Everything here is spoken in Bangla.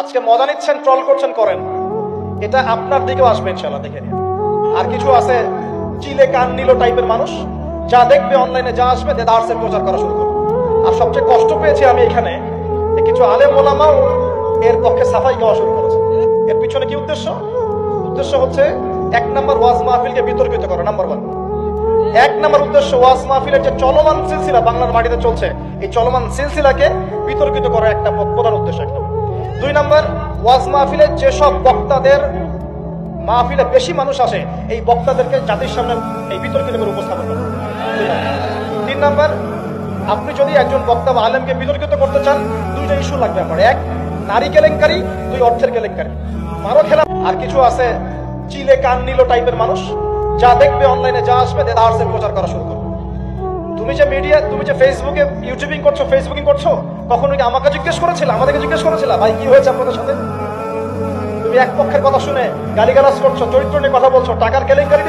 আজকে মজা নিচ্ছেন ট্রল করছেন, করেন। এটা আপনার দিকেও আসবে ইনশাল্লাহ দেখে। আর কিছু আছে, চিলে কান নিল টাইপের মানুষ, যা দেখবে অনলাইনে যা আসবে দার্সের প্রচার করা শুরু করবে। আর সবচেয়ে কষ্ট পেয়েছি আমি এখানে কিছু আলেম ওলামাও এর পক্ষে সাফাই গাওয়া শুরু করেছে। এর পিছনে কি উদ্দেশ্য? উদ্দেশ্য হচ্ছে, এক নম্বর ওয়াজ মাহফিলকে বিতর্কিত করা, নাম্বার ওয়ান এক নম্বর উদ্দেশ্য ওয়াজ মাহফিলের যে চলমান সিলসিলা বাংলার মাটিতে চলছে, এই চলমান সিলসিলাকে বিতর্কিত করার একটা প্রধান নম্বর, ওয়াজ মাহফিলের যেসব বক্তাদের মাহফিলে বেশি মানুষ আসে, এই বক্তাদেরকে জাতির সামনে এই বিতর্কিত করে উপস্থাপন করা দুই নম্বর। তিন নম্বর, আপনি যদি একজন বক্তা বা আলেমকে বিতর্কিত করতে চান, দুইটা ইস্যু লাগবে আপনার। এক, নারী কেলেঙ্কারি, দুই, অর্থের কেলেঙ্কারি। মারো খেলা, আর কিছু আছে, চিলে কান নিল টাইপের মানুষ, যা দেখবে অনলাইনে যা আসবে দার্সের প্রচার করা শুরু করবে। তুমি যে মিডিয়া তুমি যে ফেসবুকে ইউটিউবিং করছ ফেসবুকিং করছ, কখনো কি আমাকে জিজ্ঞেস করেছিল? আমাদেরকে জিজ্ঞেস করেছিল? ভাই, কি হয়েছে আপনাদের সাথে? তুমি এক পক্ষের কথা শুনে গালিগালাজ করছ, চরিত্র নিয়ে কথা বলছো, টাকার কেলেঙ্কারি